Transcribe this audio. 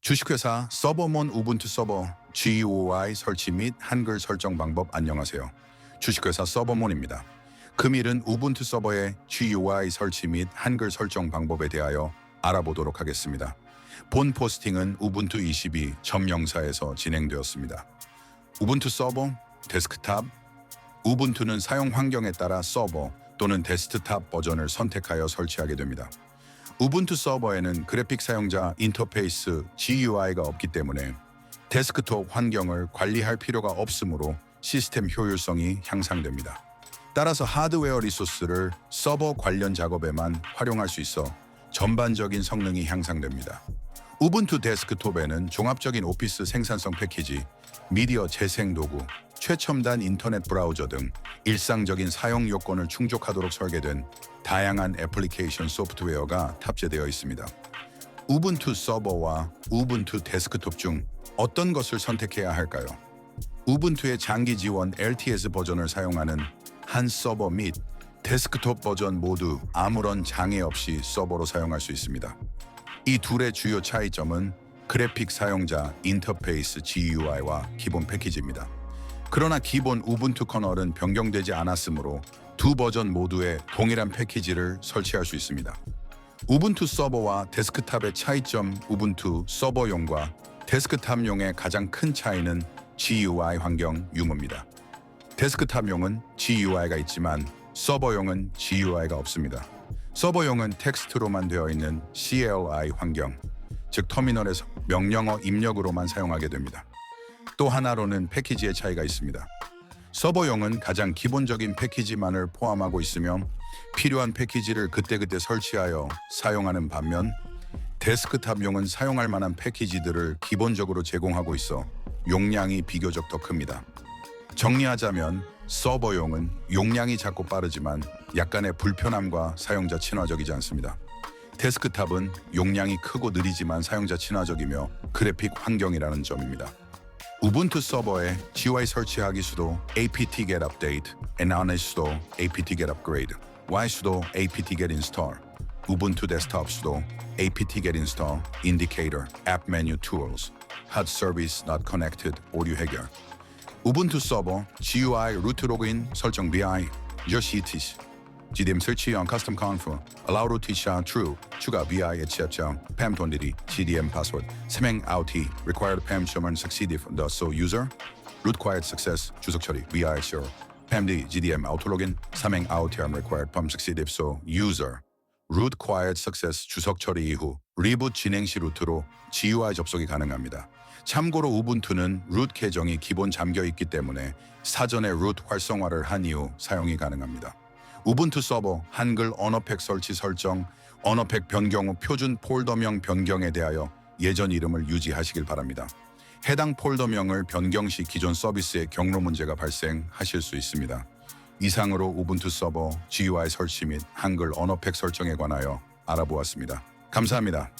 주식회사 서버몬 우분투 서버 GUI 설치 및 한글 설정 방법 안녕하세요. 주식회사 서버몬입니다. 금일은 우분투 서버의 GUI 설치 및 한글 설정 방법에 대하여 알아보도록 하겠습니다. 본 포스팅은 우분투 22 점영사에서 진행되었습니다. 우분투 서버, 데스크탑, 우분투는 사용 환경에 따라 서버 또는 데스크탑 버전을 선택하여 설치하게 됩니다. 우분투 서버에는 그래픽 사용자 인터페이스 GUI가 없기 때문에 데스크톱 환경을 관리할 필요가 없으므로 시스템 효율성이 향상됩니다. 따라서 하드웨어 리소스를 서버 관련 작업에만 활용할 수 있어 전반적인 성능이 향상됩니다. 우분투 데스크톱에는 종합적인 오피스 생산성 패키지, 미디어 재생 도구, 최첨단 인터넷 브라우저 등 일상적인 사용 요건을 충족하도록 설계된 다양한 애플리케이션 소프트웨어가 탑재되어 있습니다. 우분투 서버와 우분투 데스크톱 중 어떤 것을 선택해야 할까요? 우분투의 장기 지원 LTS 버전을 사용하는 한 서버 및 데스크톱 버전 모두 아무런 장애 없이 서버로 사용할 수 있습니다. 이 둘의 주요 차이점은 그래픽 사용자 인터페이스 GUI와 기본 패키지입니다. 그러나 기본 우분투 커널은 변경되지 않았으므로 두 버전 모두에 동일한 패키지를 설치할 수 있습니다. 우분투 서버와 데스크탑의 차이점 우분투 서버용과 데스크탑용의 가장 큰 차이는 GUI 환경 유무입니다. 데스크탑용은 GUI가 있지만 서버용은 GUI가 없습니다. 서버용은 텍스트로만 되어 있는 CLI 환경, 즉 터미널에서 명령어 입력으로만 사용하게 됩니다. 또 하나로는 패키지의 차이가 있습니다. 서버용은 가장 기본적인 패키지만을 포함하고 있으며 필요한 패키지를 그때그때 설치하여 사용하는 반면 데스크탑용은 사용할 만한 패키지들을 기본적으로 제공하고 있어 용량이 비교적 더 큽니다. 정리하자면 서버용은 용량이 작고 빠르지만 약간의 불편함과 사용자 친화적이지 않습니다. 데스크탑은 용량이 크고 느리지만 사용자 친화적이며 그래픽 환경이라는 점입니다. 우분투 서버에 GUI 설치하기 수도 apt get update, n안의 수도 apt get upgrade, y 수도 apt get install, 우분투 데스크탑 수도 apt get install, indicator, app menu tools, HUD service not connected, 오류 해결, 우분투 서버 GUI 루트 로그인 설정 BI 저시 티시 GDM 설치 on custom config allow root 샤 true 추가 etc PAM 돈들이 GDM password 세명 out required PAM showman succeed if the so user root quiet success 주석 처리 BI zero PAMD GDM login 세명 out term required PAM succeed if so user root quiet success 주석 처리 이후 리부트 진행 시 루트로 GUI 접속이 가능합니다. 참고로 우분투는 root 계정이 기본 잠겨 있기 때문에 사전에 root 활성화를 한 이후 사용이 가능합니다. 우분투 서버 한글 언어팩 설치 설정, 언어팩 변경 후 표준 폴더명 변경에 대하여 예전 이름을 유지하시길 바랍니다. 해당 폴더명을 변경 시 기존 서비스에 경로 문제가 발생하실 수 있습니다. 이상으로 우분투 서버 GUI 설치 및 한글 언어팩 설정에 관하여 알아보았습니다. 감사합니다.